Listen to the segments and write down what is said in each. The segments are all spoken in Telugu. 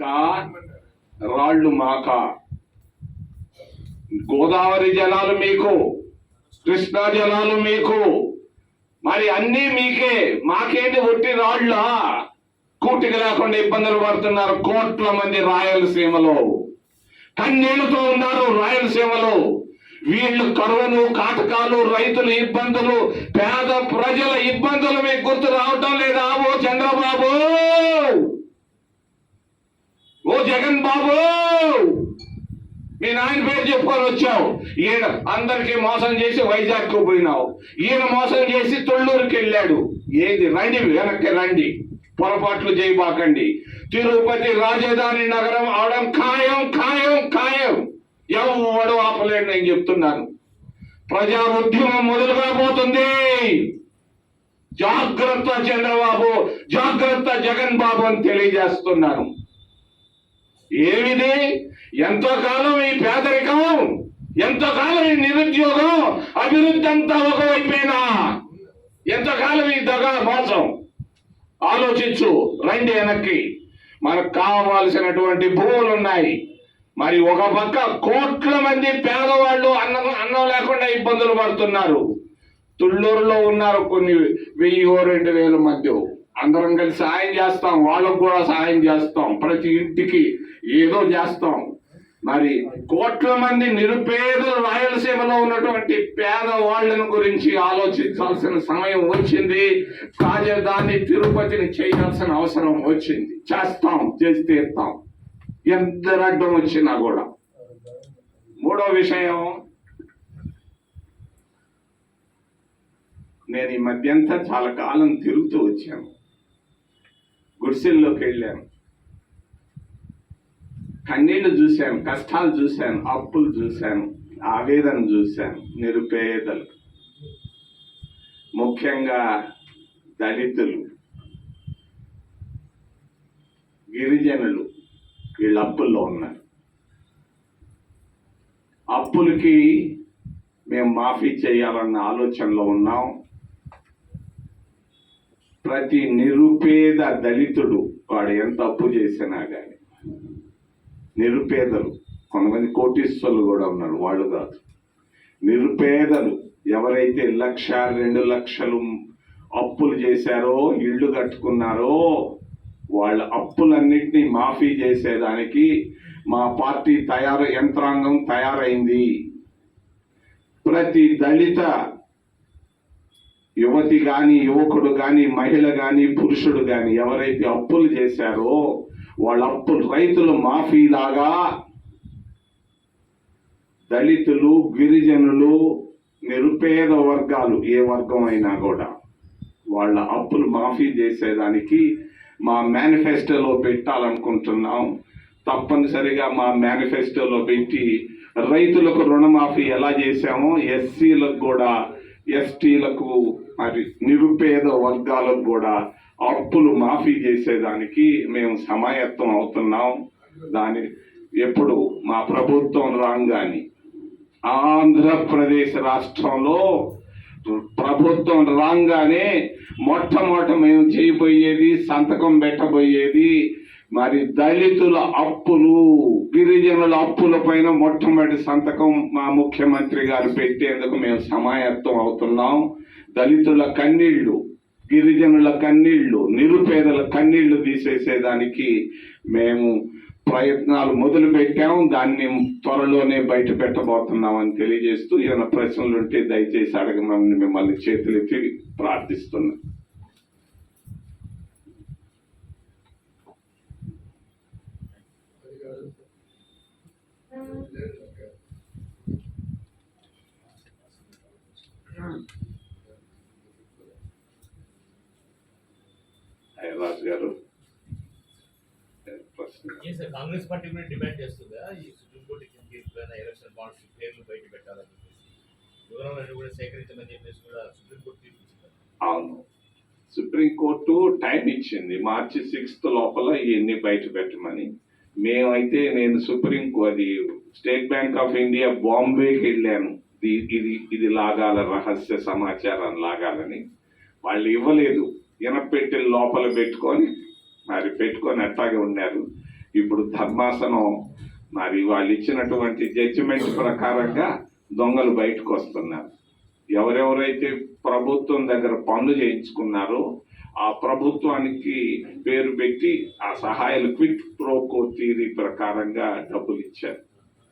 కా రాళ్ళు మాక. గోదావరి జలాలు మీకు కృష్ణా జలాలు మీకు. మరి అన్నీ మీకే మాకేంటి ఒట్టి రాళ్ళ? కూటికి లేకుండా ఇబ్బందులు పడుతున్నారు కోట్ల మంది రాయలసీమలో. కన్నీళ్ళతో ఉన్నారు రాయలసీమలో. వీళ్ళు కరువును కాటకాలు రైతుల ఇబ్బందులు పేద ప్రజల ఇబ్బందులు మీకు గుర్తు రావటం లేదా? జగన్ బాబు! మీ నాయన పేరు చెప్పుకొని వచ్చావు. ఈయన అందరికి మోసం చేసి వైజాగ్కు పోయినావు. ఈయన మోసం చేసి తొళ్ళూరుకి వెళ్ళాడు. ఏది? రండి వెనక్కి రండి. పొరపాట్లు చేయబాకండి. తిరుపతి రాజధాని నగరం అవడం ఖాయం ఖాయం ఖాయం. ఎవడు ఆపలేడు నేను చెప్తున్నాను. ప్రజా ఉద్యమం మొదలు కాబోతుంది జాగ్రత్త చంద్రబాబు జాగ్రత్త జగన్ బాబు అని తెలియజేస్తున్నాను. ఏమిది? ఎంతకాలం ఈ పేదరికం? ఎంతకాలం ఈ నిరుద్యోగం? అభివృద్ధి అంతా ఒకవైపోయినా ఎంతకాలం ఈ దగా మోసం? ఆలోచించు రండి వెనక్కి. మనకు కావాల్సినటువంటి భూములు ఉన్నాయి మరి ఒక పక్క కోట్ల మంది పేదవాళ్ళు అన్నం అన్నం లేకుండా ఇబ్బందులు పడుతున్నారు. తుళ్ళూరులో ఉన్నారు కొన్ని వెయ్యి ఓ రెండు వేల మంది. అందరం కలిసి సాయం చేస్తాం వాళ్ళకు కూడా సాయం చేస్తాం. ప్రతి ఇంటికి ఏదో చేస్తాం. మరి కోట్ల మంది నిరుపేదలు రాయలసీమలో ఉన్నటువంటి పేదవాళ్ళను గురించి ఆలోచించాల్సిన సమయం వచ్చింది. రాజధాని తిరుపతిని చేయాల్సిన అవసరం వచ్చింది. చేస్తాం చేసి తీర్తాం. ఎంత అడ్డం వచ్చినా కూడా. మూడో విషయం నేను ఈ మధ్యంతా చాలా కాలం తిరుగుతూ వచ్చాను. గుడిసెల్లోకి వెళ్ళాను. కన్నీళ్ళు చూశాను కష్టాలు చూశాను అప్పులు చూశాను ఆవేదన చూశాను నిరుపేదలు. ముఖ్యంగా దళితులు గిరిజనులు వీళ్ళు అప్పుల్లో ఉన్నారు. అప్పులకి మేము మాఫీ చేయాలన్న ఆలోచనలో ఉన్నాం. ప్రతి నిరుపేద దళితుడు వాడు ఎంత అప్పు చేసినా కానీ నిరుపేదలు. కొంతమంది కోటీశ్వరులు కూడా ఉన్నారు వాళ్ళు కాదు. నిరుపేదలు ఎవరైతే లక్ష రెండు లక్షలు అప్పులు చేశారో ఇళ్ళు కట్టుకున్నారో వాళ్ళ అప్పులన్నింటినీ మాఫీ చేసేదానికి మా పార్టీ తయారు యంత్రాంగం తయారైంది. ప్రతి దళిత యువతి కానీ యువకుడు కానీ మహిళ కానీ పురుషుడు కానీ ఎవరైతే అప్పులు చేశారో వాళ్ళ అప్పులు రైతులు మాఫీలాగా దళితులు గిరిజనులు నిరుపేద వర్గాలు ఏ వర్గం అయినా కూడా వాళ్ళ అప్పులు మాఫీ చేసేదానికి మా మేనిఫెస్టోలో పెట్టాలనుకుంటున్నాం. తప్పనిసరిగా మా మేనిఫెస్టోలో పెట్టి రైతులకు రుణమాఫీ ఎలా చేశామో ఎస్సీలకు కూడా ఎస్టీలకు మరి నిరుపేద వర్గాలకు కూడా అప్పులు మాఫీ చేసేదానికి మేము సమాయత్తం అవుతున్నాం. దాని ఎప్పుడు మా ప్రభుత్వం రాగాని ఆంధ్రప్రదేశ్ రాష్ట్రంలో ప్రభుత్వం రాగానే మొట్టమొదట మేము చేయబోయేది సంతకం పెట్టబోయేది మరి దళితుల అప్పులు గిరిజనుల అప్పుల పైన మొట్టమొదటి సంతకం మా ముఖ్యమంత్రి గారు పెట్టేందుకు మేము సమాయత్తం అవుతున్నాం. దళితుల కన్నీళ్ళు గిరిజనుల కన్నీళ్ళు నిరుపేదల కన్నీళ్ళు తీసేసేదానికి మేము ప్రయత్నాలు మొదలు పెట్టాము దాన్ని త్వరలోనే బయట పెట్టబోతున్నామని తెలియజేస్తూ ఏమైనా ప్రశ్నలు ఉంటే దయచేసి అడగమని మిమ్మల్ని చేతులెత్తి ప్రార్థిస్తున్నాం. రాజు గారు. కాంగ్రెస్ పార్టీ కూడా డిమాండ్ చేస్తుందా? ఈ సుప్రీంకోర్టు ఇచ్చిన తీర్పు పైన ఎలక్షన్ బాండ్స్ పేర్లు బయట పెట్టాలని చెప్పేసి వివరాలను కూడా సేకరించమని చెప్పేసి కూడా సుప్రీంకోర్టు తీర్పు అవును. సుప్రీంకోర్టు టైం ఇచ్చింది. మార్చి సిక్స్త్ లోపల ఇవన్నీ బయట పెట్టమని. మేమైతే నేను సుప్రీం అది స్టేట్ బ్యాంక్ ఆఫ్ ఇండియా బాంబేకి వెళ్ళాను. ఇది ఇది లాగాల రహస్య సమాచారం లాగాలని. వాళ్ళు ఇవ్వలేదు. ఇనపెట్టెలు లోపల పెట్టుకొని మరి పెట్టుకొని అట్లాగే ఉన్నారు. ఇప్పుడు ధర్మాసనం మరి వాళ్ళు ఇచ్చినటువంటి జడ్జిమెంట్ ప్రకారంగా దొంగలు బయటకు వస్తున్నారు. ఎవరెవరైతే ప్రభుత్వం దగ్గర పనులు చేయించుకున్నారో ఆ ప్రభుత్వానికి పేరు పెట్టి ఆ సహాయాలు క్విట్ ప్రోకో థీరీ ప్రకారంగా డబ్బులు ఇచ్చారు.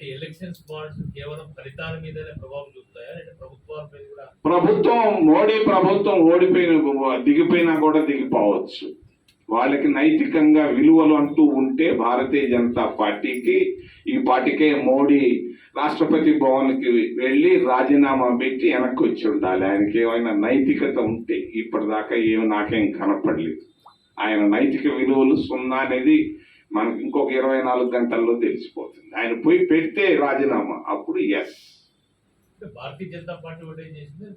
ఎలక్షన్స్ బాండ్స్ కేవలం ఫలితాల మీదనే ప్రభావం చూపుతాయా? అంటే ప్రభుత్వాల మీద కూడా? ప్రభుత్వం మోడీ ప్రభుత్వం ఓడిపోయిన దిగిపోయినా కూడా దిగిపోవచ్చు. వాళ్ళకి నైతికంగా విలువలు అంటూ ఉంటే భారతీయ జనతా పార్టీకి ఈ పార్టీకే మోడీ రాష్ట్రపతి భవన్కి వెళ్ళి రాజీనామా పెట్టి వెనక్కి వచ్చి ఉండాలి. ఆయనకి ఏమైనా నైతికత ఉంటే ఇప్పటిదాకా ఏమి నాకేం కనపడలేదు. ఆయన నైతిక విలువలు సున్నా అనేది మనకి ఇంకొక ఇరవై నాలుగు గంటల్లో తెలిసిపోతుంది. ఆయన పోయి పెడితే రాజీనామా. అప్పుడు ఎస్ భారతీయ జనతా పార్టీ ఒకటి చేసింది?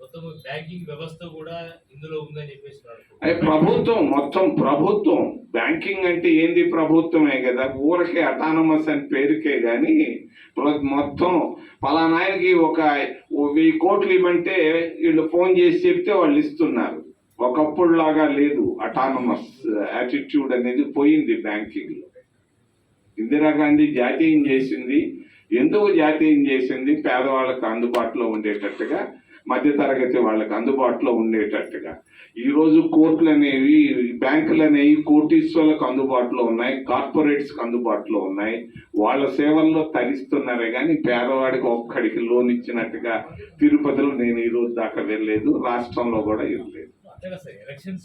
మొత్తం బ్యాంకింగ్ వ్యవస్థ కూడా ఇందులో ఉందని చెప్పేసి అదే ప్రభుత్వం మొత్తం ప్రభుత్వం. బ్యాంకింగ్ అంటే ఏంది ప్రభుత్వమే కదా? ఊరకే అటానమస్ అని పేరుకే గాని ప్ర- మొత్తం పలానాయనకి ఒక వెయ్యి కోట్లు ఇవ్వంటే వీళ్ళు ఫోన్ చేసి చెప్తే వాళ్ళు ఇస్తున్నారు. ఒకప్పుడు లాగా లేదు అటానమస్ యాటిట్యూడ్ uh, అనేది పోయింది బ్యాంకింగ్లో. ఇందిరాగాంధీ జాతీయం చేసింది. ఎందుకు జాతీయం చేసింది? పేదవాళ్ళకు అందుబాటులో ఉండేటట్టుగా మధ్యతరగతి వాళ్ళకి అందుబాటులో ఉండేటట్టుగా. ఈరోజు కోర్టులు అనేవి బ్యాంకులు అనేవి కోటీశ్వర్లకు అందుబాటులో ఉన్నాయి కార్పొరేట్స్కి అందుబాటులో ఉన్నాయి. వాళ్ళ సేవల్లో తరిస్తున్నారే కానీ పేదవాడికి ఒక్కడికి లోన్ ఇచ్చినట్టుగా తిరుపతిలో నేను ఈరోజు దాకా వెళ్ళలేదు. రాష్ట్రంలో కూడా ఇవ్వలేదు. అంతే కదా సార్ ఎలక్షన్స్